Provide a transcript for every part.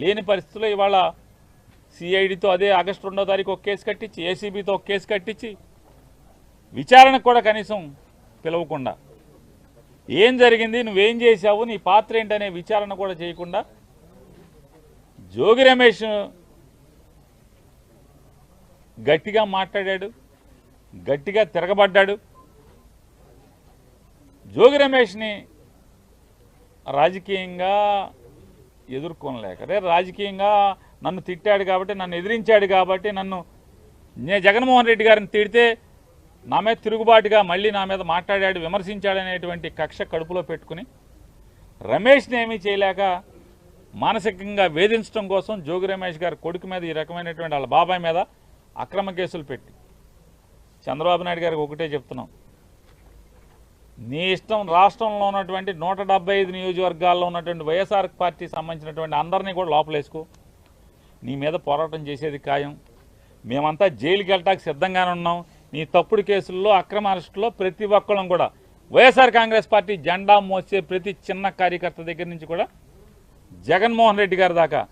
లేని పరిస్థితుల్లో ఇవాళ సిఐడితో అదే ఆగస్టు రెండో తారీఖు ఒక కేసు కట్టించి ఏసీబీతో ఒక కేసు కట్టించి విచారణకు కూడా కనీసం పిలవకుండా. ఏం జరిగింది? నువ్వేం చేశావు? నీ పాత్ర ఏంటనే విచారణ కూడా చేయకుండా జోగి రమేష్ గట్టిగా మాట్లాడాడు గట్టిగా తిరగబడ్డాడు. జోగి రమేష్ని రాజకీయంగా ఎదుర్కొనలేక. అదే రాజకీయంగా నన్ను తిట్టాడు కాబట్టి నన్ను ఎదిరించాడు కాబట్టి నన్ను నే జగన్మోహన్ రెడ్డి గారిని తిడితే నా మీద తిరుగుబాటుగా మళ్ళీ నా మీద మాట్లాడాడు విమర్శించాడనేటువంటి కక్ష కడుపులో పెట్టుకుని రమేష్ని ఏమీ చేయలేక మానసికంగా వేధించడం కోసం జోగి రమేష్ గారి కొడుకు మీద ఈ రకమైనటువంటి వాళ్ళ బాబాయ్ మీద అక్రమ కేసులు పెట్టి. చంద్రబాబు నాయుడు గారికి ఒకటే చెప్తున్నాం. నీ ఇష్టం రాష్ట్రంలో ఉన్నటువంటి నూట డెబ్బై ఐదు నియోజకవర్గాల్లో ఉన్నటువంటి వైఎస్ఆర్ పార్టీ సంబంధించినటువంటి అందరినీ కూడా లోపలేసుకో. నీ మీద పోరాటం చేసేది ఖాయం. మేమంతా జైలుకి వెళ్ళటానికి సిద్ధంగానే ఉన్నాం. నీ తప్పుడు కేసుల్లో అక్రమ అరెస్టులో ప్రతి ఒక్కళ్ళం కూడా. వైఎస్ఆర్ కాంగ్రెస్ పార్టీ జెండా మోసే ప్రతి చిన్న కార్యకర్త దగ్గర నుంచి కూడా జగన్మోహన్ రెడ్డి గారి దాకా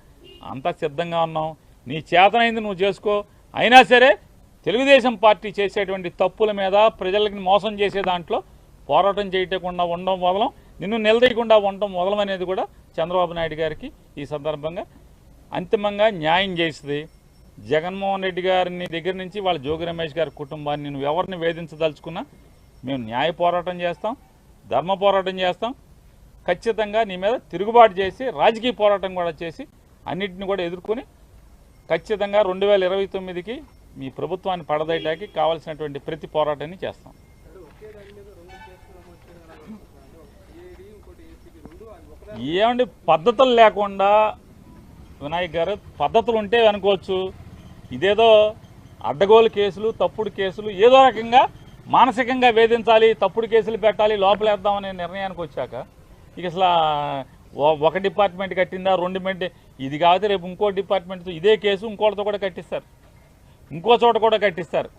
అంతా సిద్ధంగా ఉన్నాం. నీ చేతనైంది నువ్వు చేసుకో. అయినా సరే తెలుగుదేశం పార్టీ చేసేటువంటి తప్పుల మీద ప్రజలకి మోసం చేసే దాంట్లో పోరాటం చేయకుండా ఉండడం మొదలం నిన్ను నిలదీయకుండా ఉండడం మొదలం అనేది కూడా చంద్రబాబు నాయుడు గారికి ఈ సందర్భంగా అంతిమంగా న్యాయం చేసింది. జగన్మోహన్ రెడ్డి గారిని దగ్గర నుంచి వాళ్ళ జోగి రమేష్ గారి కుటుంబాన్ని నువ్వు ఎవరిని వేధించదలుచుకున్నా మేము న్యాయ పోరాటం చేస్తాం ధర్మ పోరాటం చేస్తాం. ఖచ్చితంగా నీ మీద తిరుగుబాటు చేసి రాజకీయ పోరాటం కూడా చేసి అన్నిటిని కూడా ఎదుర్కొని ఖచ్చితంగా రెండు వేల ఇరవై తొమ్మిదికి మీ ప్రభుత్వాన్ని పడదయటానికి కావాల్సినటువంటి ప్రతి పోరాటాన్ని చేస్తాం. ఏమండి పద్ధతులు లేకుండా వినాయక్ గారు పద్ధతులు ఉంటే అనుకోవచ్చు. ఇదేదో అడ్డగోలు కేసులు తప్పుడు కేసులు ఏదో రకంగా మానసికంగా వేధించాలి తప్పుడు కేసులు పెట్టాలి లోపలేద్దామనే నిర్ణయానికి వచ్చాక ఇక అసలు ఒక డిపార్ట్మెంట్ కట్టిందా రెండు మెంట్ ఇది కాకపోతే రేపు ఇంకో డిపార్ట్మెంట్తో ఇదే కేసు ఇంకోటితో కూడా కట్టిస్తారు. ఇంకో చోట కూడా కట్టిస్తారు.